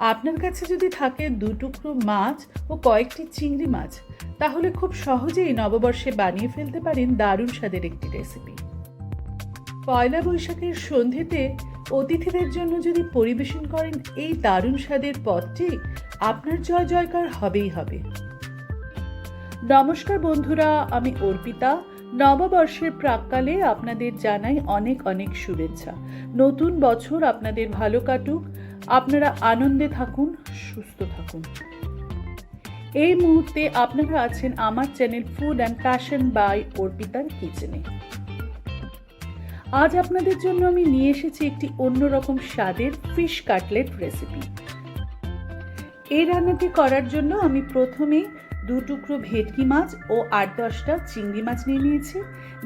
আপনার কাছে যদি থাকে দু টুকরো মাছ ও কয়েকটি চিংড়ি মাছ, তাহলে খুব সহজেই নববর্ষে বানিয়ে ফেলতে পারেন দারুণ স্বাদের একটি রেসিপি। পয়লা বৈশাখের সন্ধ্যেতে অতিথিদের জন্য যদি পরিবেশন করেন এই দারুণ স্বাদের পদটি, আপনার জয় জয়কার হবেই হবে। নমস্কার বন্ধুরা, আমি অর্পিতা। নববর্ষের প্রাককালে আপনাদের জানাই অনেক অনেক শুভেচ্ছা। নতুন বছর আপনাদের ভালো কাটুক। আপনারা আনন্দে থাকুন, সুস্থ থাকুন। এই মুহূর্তে আপনারা আছেন আমার channel food and passion by অর্পিতার কিচেনে। আজ আপনাদের জন্য আমি নিয়ে এসেছি একটি অন্যরকম স্বাদের ফিশ কাটলেট রেসিপি এই রান্নাটি করার জন্য আমি প্রথমে দু টুকরো ভেটকি মাছ ও আট দশটা চিংড়ি মাছ নিয়ে নিয়েছি।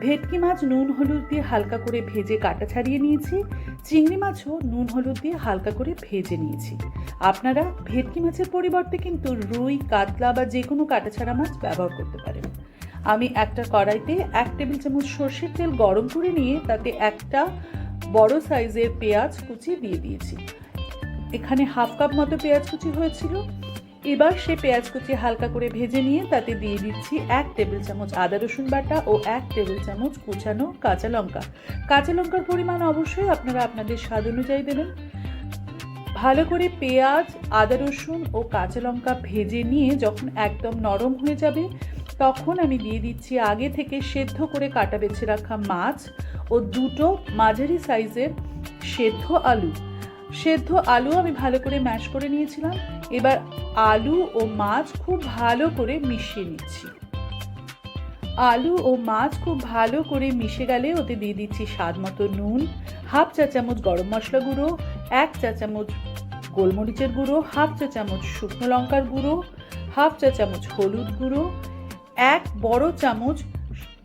ভেটকি মাছ নুন হলুদ দিয়ে হালকা করে ভেজে কাটা ছাড়িয়ে নিয়েছি। চিংড়ি মাছও নুন হলুদ দিয়ে হালকা করে ভেজে নিয়েছি। আপনারা ভেটকি মাছের পরিবর্তে কিন্তু রুই, কাতলা বা যে কোনো কাটা ছাড়া মাছ ব্যবহার করতে পারেন। আমি একটা কড়াইতে এক টেবিল চামচ সর্ষের তেল গরম করে নিয়ে তাতে একটা বড় সাইজের পেঁয়াজ কুচি দিয়ে দিয়েছি। এখানে হাফ কাপ মতো পেঁয়াজ কুচি হয়েছিল। এবার সে পেঁয়াজ কুচি হালকা করে ভেজে নিয়ে তাতে দিয়ে দিচ্ছি এক টেবিল চামচ আদা রসুন বাটা ও এক টেবিল চামচ কুচানো কাঁচা লঙ্কা। কাঁচা লঙ্কার পরিমাণ অবশ্যই আপনারা আপনাদের স্বাদ অনুযায়ী দেবেন। ভালো করে পেঁয়াজ, আদা রসুন ও কাঁচা লঙ্কা ভেজে নিয়ে যখন একদম নরম হয়ে যাবে, তখন আমি দিয়ে দিচ্ছি আগে থেকে সেদ্ধ করে কাটা বেছে রাখা মাছ ও দুটো মাঝারি সাইজের সেদ্ধ আলু। সেদ্ধ আলু আমি ভালো করে ম্যাশ করে নিয়েছিলাম। এবার আলু ও মাছ খুব ভালো করে মিশিয়ে নিচ্ছি। আলু ও মাছ খুব ভালো করে মিশে গেলে ওতে দিয়ে দিচ্ছি স্বাদ মতো নুন, হাফ চা চামচ গরম মশলা গুঁড়ো, এক চা চামচ গোলমরিচের গুঁড়ো, হাফ চা চামচ শুকনো লঙ্কার গুঁড়ো, হাফ চা চামচ হলুদ গুঁড়ো, এক বড় চামচ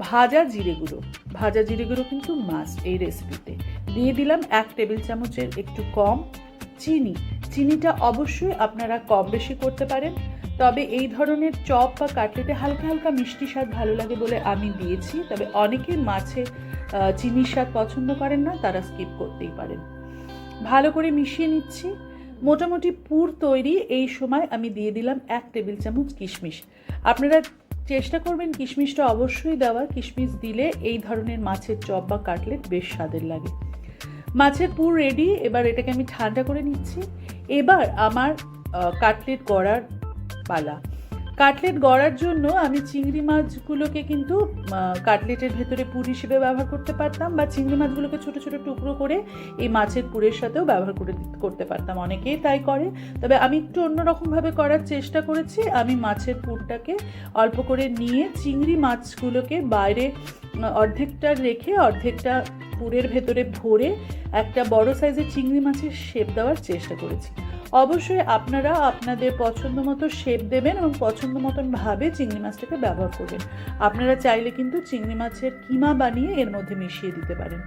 ভাজা জিরে গুঁড়ো। ভাজা জিরে গুঁড়ো কিন্তু মাছ এই রেসিপিতে দিয়ে দিলাম এক টেবিল চামচের একটু কম চিনি। চিনিটা অবশ্যই আপনারা কম বেশি করতে পারেন। তবে এই ধরনের চপ বা কাটলেটে হালকা হালকা মিষ্টি স্বাদ ভালো লাগে বলে আমি দিয়েছি। তবে অনেকে মাছে চিনির স্বাদ পছন্দ করেন না, তারা স্কিপ করতেই পারেন। ভালো করে মিশিয়ে নিচ্ছি। মোটামুটি পুর তৈরি। এই সময় আমি দিয়ে দিলাম এক টেবিল চামচ কিশমিশ। আপনারা চেষ্টা করবেন কিশমিশটা অবশ্যই দেওয়ার। কিশমিশ দিলে এই ধরনের মাছের চপ বা কাটলেট বেশ স্বাদের লাগে। মাছের পুর রেডি এবার এটাকে আমি ঠান্ডা করে নিচ্ছি। এবার আমার কাটলেট গড়ার পালা। কাটলেট গড়ার জন্য আমি চিংড়ি মাছগুলোকে কিন্তু কাটলেটের ভেতরে পুর হিসেবে ব্যবহার করতে পারতাম বা চিংড়ি মাছগুলোকে ছোট ছোট টুকরো করে এই মাছের পুরের সাথেও ব্যবহার করে করতে পারতাম। অনেকেই তাই করে। তবে আমি একটু অন্যরকমভাবে করার চেষ্টা করেছি। আমি মাছের পুরটাকে অল্প করে নিয়ে চিংড়ি মাছগুলোকে বাইরে অর্ধেকটা রেখে অর্ধেকটা পুরের ভেতরে ভরে একটা বড় সাইজের চিংড়ি মাছের শেপ দেওয়ার চেষ্টা করেছি। অবশ্যই আপনারা আপনাদের পছন্দ মতো শেপ দেবেন এবং পছন্দ মতন ভাবে চিংড়ি মাছটাকে ব্যবহার করবেন। আপনারা চাইলে কিন্তু চিংড়ি মাছের কিমা বানিয়ে এর মধ্যে মিশিয়ে দিতে পারেন।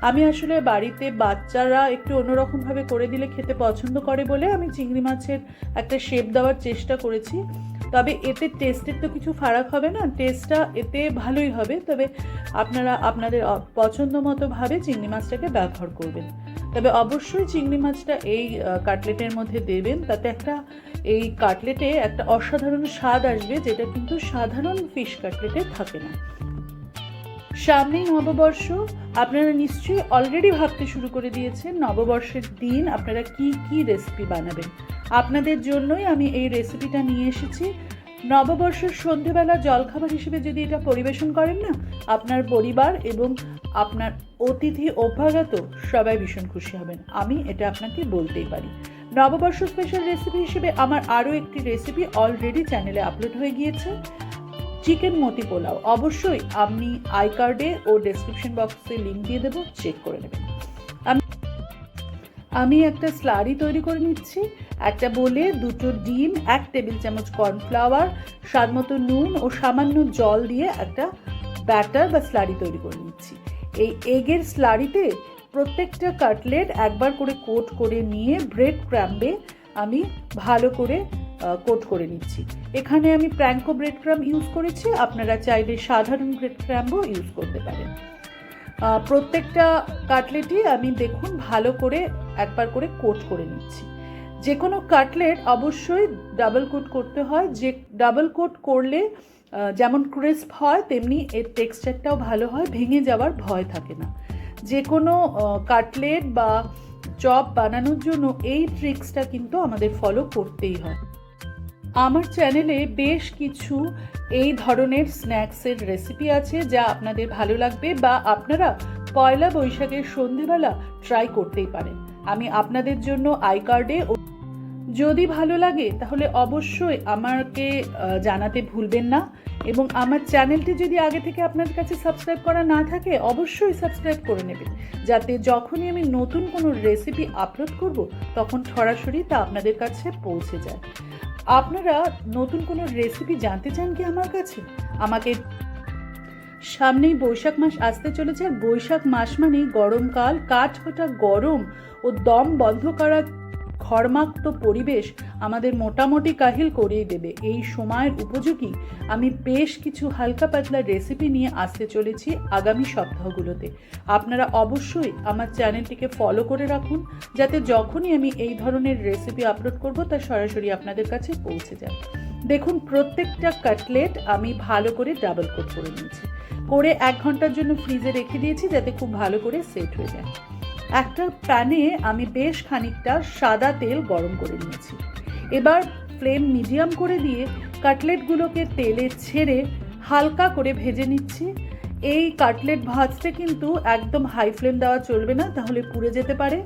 আমি আসলে বাড়িতে বাচ্চারা একটু অন্যরকমভাবে করে দিলে খেতে পছন্দ করে বলে আমি চিংড়ি মাছের একটা শেপ দেওয়ার চেষ্টা করেছি। তবে এতে টেস্টের তো কিছু ফারাক হবে না টেস্টটা এতে ভালোই হবে। তবে আপনারা আপনাদের পছন্দ মতো ভাবে চিংড়ি মাছটাকে ব্যবহার করবেন। তবে অবশ্যই চিংড়ি মাছটা এই কাটলেটের মধ্যে দেবেন। তাতে একটা এই কাটলেটে একটা অসাধারণ স্বাদ আসবে, যেটা কিন্তু সাধারণ ফিশ কাটলেটে থাকে না। সামনেই নববর্ষ। আপনারা নিশ্চয়ই অলরেডি ভাবতে শুরু করে দিয়েছেন, নববর্ষের দিন আপনারা কি কি রেসিপি বানাবেন? আপনাদের জন্যই আমি এই রেসিপিটা নিয়ে এসেছি। নববর্ষের সন্ধেবেলা জলখাবার হিসেবে যদি এটা পরিবেশন করেন না, আপনার পরিবার এবং আপনার অতিথি অভ্যাগত সবাই ভীষণ খুশি হবেন। আমি এটা আপনাকে বলতেই পারি। নববর্ষ স্পেশাল রেসিপি হিসেবে আমার আরও একটি রেসিপি অলরেডি চ্যানেলে আপলোড হয়ে গিয়েছে। চিকেন মতি পোলাও। অবশ্যই আমি আই কার্ডে ও ডেসক্রিপশন বক্সে লিঙ্ক দিয়ে দেবো চেক করে নেবেন। আমি একটা স্লারি তৈরি করে নিচ্ছি, একটা বলে দুটো ডিম, এক টেবিল চামচ কর্নফ্লাওয়ার, স্বাদ মতো নুন ও সামান্য জল দিয়ে একটা ব্যাটার বা স্লারি তৈরি করে নিচ্ছি। এই এগের স্লারিতে প্রত্যেকটা কাটলেট একবার করে কোট করে নিয়ে ব্রেড ক্র্যাম্বে আমি ভালো করে কোট করে নিচ্ছি। এখানে আমি প্র্যাঙ্কো ব্রেড ক্রাম ইউজ করেছি, আপনারা চাইলে সাধারণ ব্রেড ক্রাম্বও ইউজ করতে পারেন। প্রত্যেকটা কাটলেটই আমি দেখুন ভালো করে একবার করে কোট করে নিচ্ছি। যে কোনো কাটলেট অবশ্যই ডাবল কোট করতে হয়। যে ডাবল কোট করলে যেমন ক্রিস্প হয়, তেমনি এর টেক্সচারটাও ভালো হয়, ভেঙে যাওয়ার ভয় থাকে না। যে কোনো কাটলেট বা চপ বানানোর জন্য এই ট্রিক্সটা কিন্তু আমাদের ফলো করতেই হয়। আমার চ্যানেলে বেশ কিছু এই ধরনের স্ন্যাক্সের রেসিপি আছে যা আপনাদের ভালো লাগবে বা আপনারা পয়লা বৈশাখের সন্ধেবেলা ট্রাই করতেই পারেন। আমি আপনাদের জন্য আই কার্ডে যদি ভালো লাগে, তাহলে অবশ্যই আমাকে জানাতে ভুলবেন না এবং আমার চ্যানেলটি যদি আগে থেকে আপনাদের কাছে সাবস্ক্রাইব করা না থাকে, অবশ্যই সাবস্ক্রাইব করে নেবেন। যাতে যখনই আমি নতুন কোনো রেসিপি আপলোড করব, তখন সরাসরি তা আপনাদের কাছে পৌঁছে যায়। আপনারা নতুন কোনো রেসিপি জানতে চান কি আমার কাছে? আমাকে সামনেই বৈশাখ মাস আসতে চলেছে। বৈশাখ মাস মানে গরমকাল। কাঠ গরম ও দম বন্ধ করা ঘর্মাক্ত পরিবেশ আমাদের মোটামুটি কাহিল করিয়ে দেবে। এই সময়ের উপযোগী আমি বেশ কিছু হালকা পাতলা রেসিপি নিয়ে আসতে চলেছি আগামী সপ্তাহগুলোতে। আপনারা অবশ্যই আমার চ্যানেলটিকে ফলো করে রাখুন, যাতে যখনই আমি এই ধরনের রেসিপি আপলোড করব, তা সরাসরি আপনাদের কাছে পৌঁছে যায়। দেখুন, প্রত্যেকটা কাটলেট আমি ভালো করে ডাবল কোট করে নিয়েছি। করে এক ঘণ্টার জন্য ফ্রিজে রেখে দিয়েছি, যাতে খুব ভালো করে সেট হয়ে যায়। একটা প্যানে আমি বেশ খানিকটা সাদা তেল গরম করে নিয়েছি। এবার ফ্লেম মিডিয়াম করে দিয়ে কাটলেটগুলোকে তেলে ছেড়ে হালকা করে ভেজে নিচ্ছি। এই কাটলেট ভাজতে কিন্তু একদম হাই ফ্লেম দেওয়া চলবে না, তাহলে পুড়ে যেতে পারে।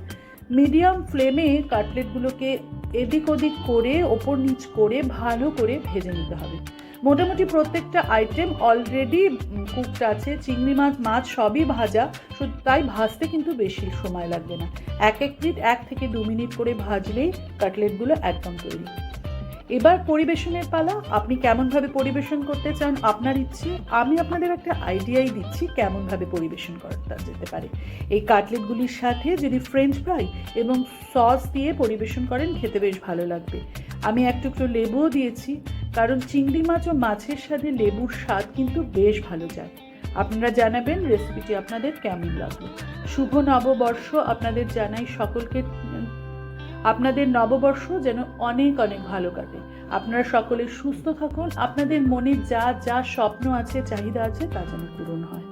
মিডিয়াম ফ্লেমে কাটলেটগুলোকে এদিক ওদিক করে, ওপর নিচ করে ভালো করে ভেজে নিতে হবে। মোটামুটি প্রত্যেকটা আইটেম অলরেডি কুকড আছে, চিংড়ি মাছ মাছ সবই ভাজা শুধু তাই ভাজতে কিন্তু বেশি সময় লাগবে না। এক এক মিনিট এক থেকে দু মিনিট করে ভাজলেই কাটলেটগুলো একদম তৈরি। এবার পরিবেশনের পালা, আপনি কেমনভাবে পরিবেশন করতে চান, আপনার ইচ্ছে, আমি আপনাদের একটা আইডিয়াই দিচ্ছি কেমনভাবে পরিবেশন করা যেতে পারে। এই কাটলেটগুলির সাথে যদি ফ্রেঞ্চ ফ্রাই এবং সস দিয়ে পরিবেশন করেন, খেতে বেশ ভালো লাগবে। আমি এক টুকরো লেবুও দিয়েছি। কারণ চিংড়ি মাছ ও মাছের সাথে লেবুর স্বাদ কিন্তু বেশ ভালো যায়। আপনারা জানাবেন রেসিপিটি আপনাদের কেমন লাগল। শুভ নববর্ষ আপনাদের জানাই সকলকে। আপনাদের নববর্ষ যেন অনেক অনেক ভালো কাটে। আপনারা সকলে সুস্থ থাকুন। আপনাদের মনে যা যা স্বপ্ন আছে, চাহিদা আছে, তা যেন পূরণ হয়।